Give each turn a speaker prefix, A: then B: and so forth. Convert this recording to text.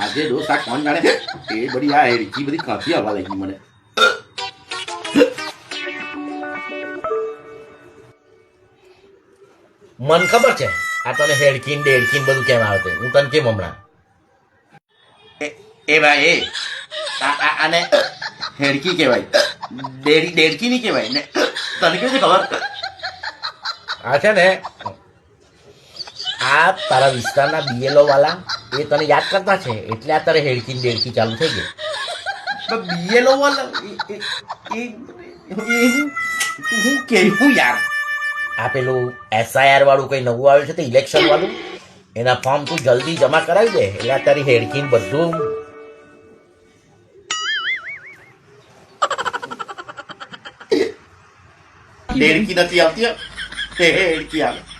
A: આજે આ કોણ જાણે? એ બધી આ હેડકી બધી કાંથી આવવા લાગી મને.
B: મન ખબર છે આ તને હેડકીન ડેડકીન બધું કેમ આવતું હું તને કેમ હમણાં?
A: એ- એ ભાઈ એ આને હેડકી કહેવાય. ડેડી ડેડકી નહીં કહેવાય ને? તને કેવી ખબર?
B: આ છે ને આ તારા વિસ્તારના બીએલઓ વાળા એ તને યાદ કરતા છે? એટલે આ તારે હેડકી દેડકી ચાલુ થઈ ગઈ.
A: બીએલઓ વાળા એ- હું કેવું યાર?
B: આ પેલું એસઆઈઆર વાળું કઈ નવું આવ્યું છે તે ઇલેક્શન વાળું? એના ફોર્મ તું જલ્દી જમા કરાવી દે. એટલે આ તારી હેડકીન બધું
A: ડેડકી નથી આવતી હેડકી આવે.